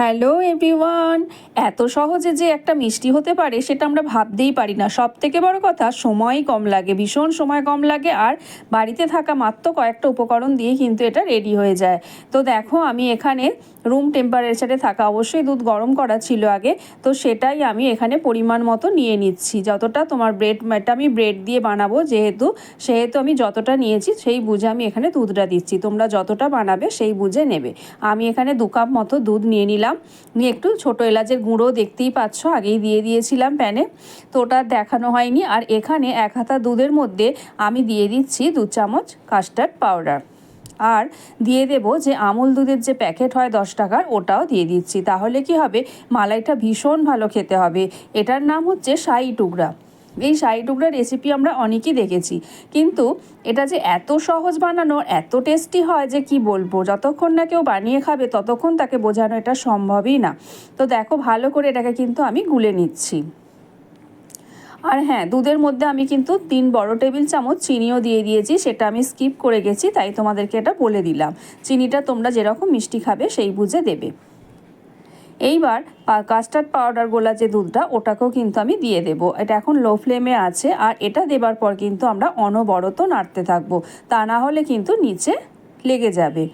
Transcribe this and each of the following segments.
Hello everyone. এত সহজে যে একটা মিষ্টি হতে পারে সেটা আমরা ভাবতেই পারি না। সব থেকে বড় কথা, সময় কম লাগে, ভীষণ সময় কম লাগে, আর বাড়িতে থাকা মাত্র কয়েকটা উপকরণ দিয়ে কিন্তু এটা রেডি হয়ে যায়। তো দেখো, আমি এখানে রুম টেম্পারেচারে থাকা, অবশ্যই দুধ গরম করা ছিল আগে, তো সেটাই আমি এখানে পরিমাণ মতো নিয়ে নিচ্ছি। যতটা তোমার ব্রেড এটা আমি ব্রেড দিয়ে বানাবো যেহেতু, সেহেতু আমি যতটা নিয়েছি সেই বুঝে আমি এখানে দুধটা দিচ্ছি। তোমরা যতটা বানাবে সেই বুঝে নেবে। আমি এখানে দু কাপ মতো দুধ নিয়ে নিলাম। নিয়ে একটু ছোটো এলাচের গুঁড়ো দেখতেই পাচ্ছ, আগেই দিয়ে দিয়েছিলাম প্যানে। তো ওটা দেখানো হয়নি। আর এখানে এক হাতা দুধের মধ্যে আমি দিয়ে দিচ্ছি দু চামচ কাস্টার্ড পাউডার আর দিয়ে দেব যে আমুল দুধের যে প্যাকেট হয় দশ টাকার, ওটাও দিয়ে দিচ্ছি। তাহলে কি হবে? মালাইটা ভীষণ ভালো খেতে হবে। এটার নাম হচ্ছে সাই টুকরা। এই শাহি টুকরা রেসিপি আমরা অনেকই দেখেছি। কিন্তু এটা যে এত সহজ বানানো, এত টেস্টি হয় যে কি বলব? যতক্ষণ না কেউ বানিয়ে খাবে, ততক্ষণ তাকে বোঝানো এটা সম্ভবই না। তো দেখো, ভালো করে এটাকে কিন্তু আমি গুলে নিচ্ছি। আর হ্যাঁ দুধের মধ্যে আমি কিন্তু তিন বড় টেবিল চামচ চিনিও দিয়ে দিয়েছি, সেটা আমি স্কিপ করে গেছি, তাই তোমাদেরকে এটা বলে দিলাম। চিনিটা তোমরা যেরকম মিষ্টি খাবে, সেই বুঝে দেবে। এইবার কাস্টার্ড পাউডার গোলা যে দুধটা, ওটাকেও কিন্তু আমি দিয়ে দেবো। এটা এখন লো ফ্লেমে আছে, আর এটা দেবার পর কিন্তু আমরা অনবরত নাড়তে থাকব। তা না হলে কিন্তু নিচে লেগে যাবে।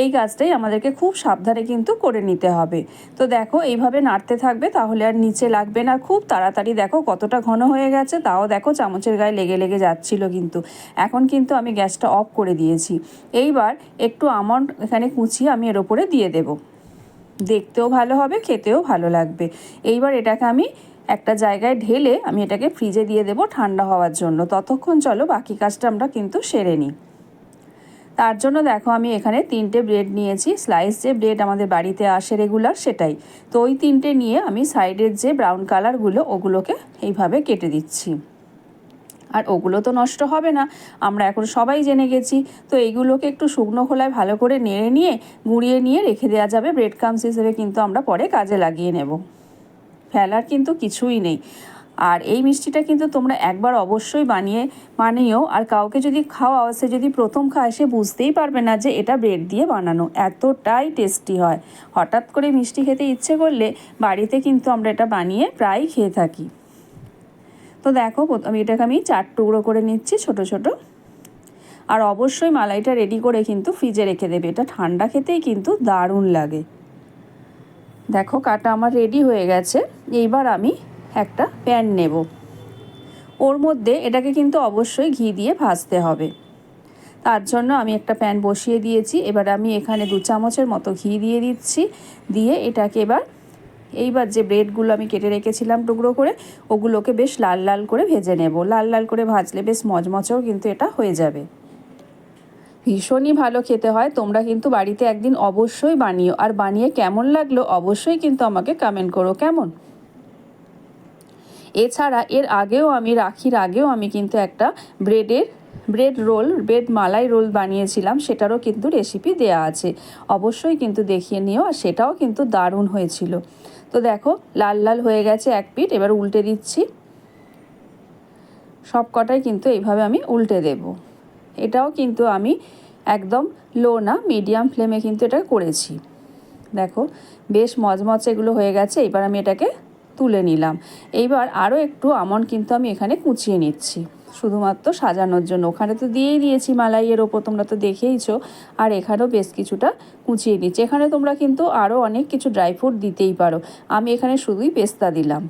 এই কাজটাই আমাদেরকে খুব সাবধানে কিন্তু করে নিতে হবে। তো দেখো, এইভাবে নাড়তে থাকবে, তাহলে আর নিচে লাগবে না। খুব তাড়াতাড়ি দেখো কতটা ঘন হয়ে গেছে, তাও দেখো চামচের গায়ে লেগে লেগে যাচ্ছিল কিন্তু। এখন কিন্তু আমি গ্যাসটা অফ করে দিয়েছি। এইবার একটু আমন্ড এখানে কুচিয়ে আমি এর ওপরে দিয়ে দেবো। দেখতেও ভালো হবে, খেতেও ভালো লাগবে। এইবার এটাকে আমি একটা জায়গায় ঢেলে আমি এটাকে ফ্রিজে দিয়ে দেবো ঠান্ডা হওয়ার জন্য। ততক্ষণ চলো বাকি কাজটা আমরা কিন্তু সেরে নিই। তার জন্য দেখো আমি এখানে তিনটে ব্রেড নিয়েছি। স্লাইস যে ব্রেড আমাদের বাড়িতে আসে রেগুলার সেটাই। তো ওই তিনটে নিয়ে আমি সাইডের যে ব্রাউন কালারগুলো ওগুলোকে এইভাবে কেটে দিচ্ছি। আর ওগুলো তো নষ্ট হবে না। আমরা এখন সবাই জেনে গেছি। তো এইগুলোকে একটু শুকনো খোলায় ভালো করে নেড়ে নিয়ে, গুঁড়িয়ে নিয়ে রেখে দেওয়া যাবে। ব্রেড ক্রামস হিসেবে কিন্তু আমরা পরে কাজে লাগিয়ে নেব। ফেলার কিন্তু কিছুই নেই। আর এই মিষ্টিটা কিন্তু তোমরা একবার অবশ্যই বানিয়ে বানিয়েও আর কাউকে যদি খাওয়াও, সে যদি প্রথম খায়, সে বুঝতেই পারবে না যে এটা ব্রেড দিয়ে বানানো। এতটাই টেস্টি হয়। হঠাৎ করে মিষ্টি খেতে ইচ্ছে করলে বাড়িতে কিন্তু আমরা এটা বানিয়ে প্রায় খেয়ে থাকি। তো দেখো আমি এটাকে আমি চার টুকরো করে নিচ্ছি, ছোট ছোট। আর অবশ্যই মালাইটা রেডি করে কিন্তু ফ্রিজে রেখে দেবে। এটা ঠান্ডা খেতেই কিন্তু দারুণ লাগে। দেখো, কাটা আমার রেডি হয়ে গেছে। এইবার আমি একটা প্যান নেব। ওর মধ্যে এটাকে কিন্তু অবশ্যই ঘি দিয়ে ভাজতে হবে। তার জন্য আমি একটা প্যান বসিয়ে দিয়েছি। এবার আমি এখানে দু চামচের মতো ঘি দিয়ে দিচ্ছি। দিয়ে এটাকে এবার এইবার যে ব্রেডগুলো আমি কেটে রেখেছিলাম টুকরো করে, ওগুলোকে বেশ লাল লাল করে ভেজে নেব। লাল লাল করে ভাজলে বেশ মচমচেও কিন্তু এটা হয়ে যাবে। ভীষণই ভালো খেতে হয়, তোমরা কিন্তু বাড়িতে একদিন অবশ্যই বানিও। আর বানিয়ে কেমন লাগল অবশ্যই কিন্তু আমাকে কমেন্ট করো, কেমন? এছাড়া এর আগেও আমি, রাখির আগেও আমি কিন্তু একটা ব্রেডের, ব্রেড রোল, ব্রেড মালাই রোল বানিয়েছিলাম, সেটারও কিন্তু রেসিপি দেয়া আছে। অবশ্যই কিন্তু দেখিয়ে নিও, আর সেটাও কিন্তু দারুণ হয়েছিল। তো দেখো, লাল লাল হয়ে গেছে এক পিঠ, এবার উল্টে দিচ্ছি। সব কটাই কিন্তু এইভাবে আমি উল্টে দেব। এটাও কিন্তু আমি একদম লো না মিডিয়াম ফ্লেমে কিন্তু এটা করেছি। দেখো, বেশ মজমচে এগুলো হয়ে গেছে, এবার আমি এটাকে তুলে নিলাম। এইবার আরও একটু আমন কিন্তু আমি এখানে কুচিয়ে নিচ্ছি। শুধুমাত্র সাজানোর জন্য। ওখানে তো দিয়েই দিয়েছি মালাইয়ের ওপর, তোমরা তো দেখেইছো। আর এখানেও বেশ কিছুটা কুচিয়ে দিচ্ছি এখানে তোমরা কিন্তু আরও অনেক কিছু ড্রাই ফ্রুট দিতেই পারো। আমি এখানে শুধুই পেস্তা দিলাম।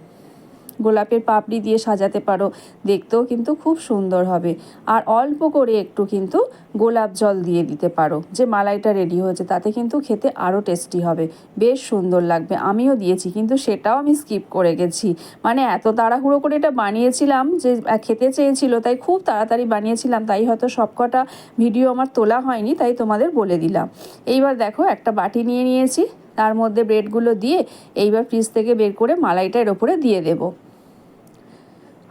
গোলাপের পাপড়ি দিয়ে সাজাতে পারো। দেখতেও কিন্তু খুব সুন্দর হবে। আর অল্প করে একটু কিন্তু গোলাপ জল দিয়ে দিতে পারো। যে মালাইটা রেডি হয়েছে, তাতে কিন্তু খেতে আরও টেস্টি হবে। বেশ সুন্দর লাগবে। আমিও দিয়েছি, কিন্তু সেটাও আমি স্কিপ করে গেছি। মানে এত তাড়াহুড়ো করে এটা বানিয়েছিলাম যে খেতে চেয়েছিল, তাই খুব তাড়াতাড়ি বানিয়েছিলাম। তাই হয়তো সবকটা ভিডিও আমার তোলা হয়নি, তাই তোমাদের বলে দিলাম। এইবার দেখো, একটা বাটি নিয়ে নিয়েছি। তার মধ্যে ব্রেডগুলো দিয়ে এইবার ফ্রিজ থেকে বের করে মালাইটা এর ওপরে দিয়ে দেবো।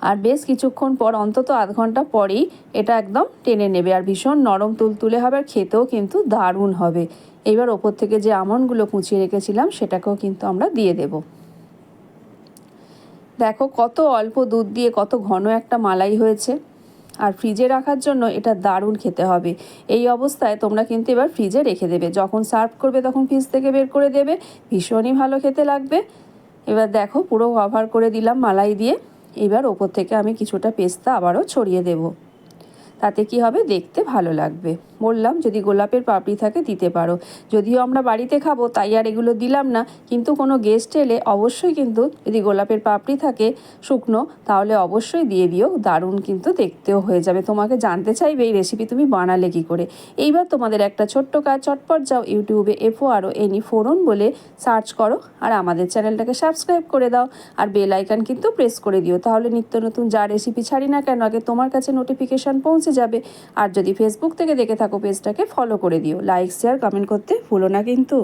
আর বেশ কিছুক্ষণ পর, অন্তত আধ ঘণ্টা পরেই এটা একদম টেনে নেবে। আর ভীষণ নরম তুলতুলে হবে, আর খেতেও কিন্তু দারুণ হবে। এবার ওপর থেকে যে আমনগুলো কুচিয়ে রেখেছিলাম, সেটাকেও কিন্তু আমরা দিয়ে দেব। দেখো কত অল্প দুধ দিয়ে কত ঘন একটা মালাই হয়েছে। আর ফ্রিজে রাখার জন্য এটা দারুণ খেতে হবে। এই অবস্থায় তোমরা কিন্তু এবার ফ্রিজে রেখে দেবে। যখন সার্ভ করবে, তখন ফ্রিজ থেকে বের করে দেবে। ভীষণই ভালো খেতে লাগবে। এবার দেখো পুরো কভার করে দিলাম মালাই দিয়ে। এবার ওপর থেকে আমি কিছুটা পেস্তা আবারও ছড়িয়ে দেবো। তাতে কি হবে? দেখতে ভালো লাগবে। বললাম, যদি গোলাপের পাপড়ি থাকে, দিতে পারো। যদিও আমরা বাড়িতে খাব, তাই আর এগুলো দিলাম না। কিন্তু কোনো গেস্ট এলে অবশ্যই কিন্তু যদি গোলাপের পাপড়ি থাকে শুকনো, তাহলে অবশ্যই দিয়ে দিও। দারুণ কিন্তু দেখতেও হয়ে যাবে। তোমাকে জানতে চাইবে এই রেসিপি তুমি বানালে কি করে। এইবার তোমাদের একটা ছোট্ট কাজ চটপট যাও ইউটিউবে এফও আরও এনি ফোরন বলে সার্চ করো আর আমাদের চ্যানেলটাকে সাবস্ক্রাইব করে দাও। আর বেল আইকন কিন্তু প্রেস করে দিও। তাহলে নিত্য নতুন যা রেসিপি ছাড়ি না কেন, আগে তোমার কাছে নোটিফিকেশান পৌঁছে যাবে। আর যদি ফেসবুক থেকে দেখে থাকো পেজটাকে ফলো করে দিও। লাইক শেয়ার কমেন্ট করতে ভুলো না কিন্তু।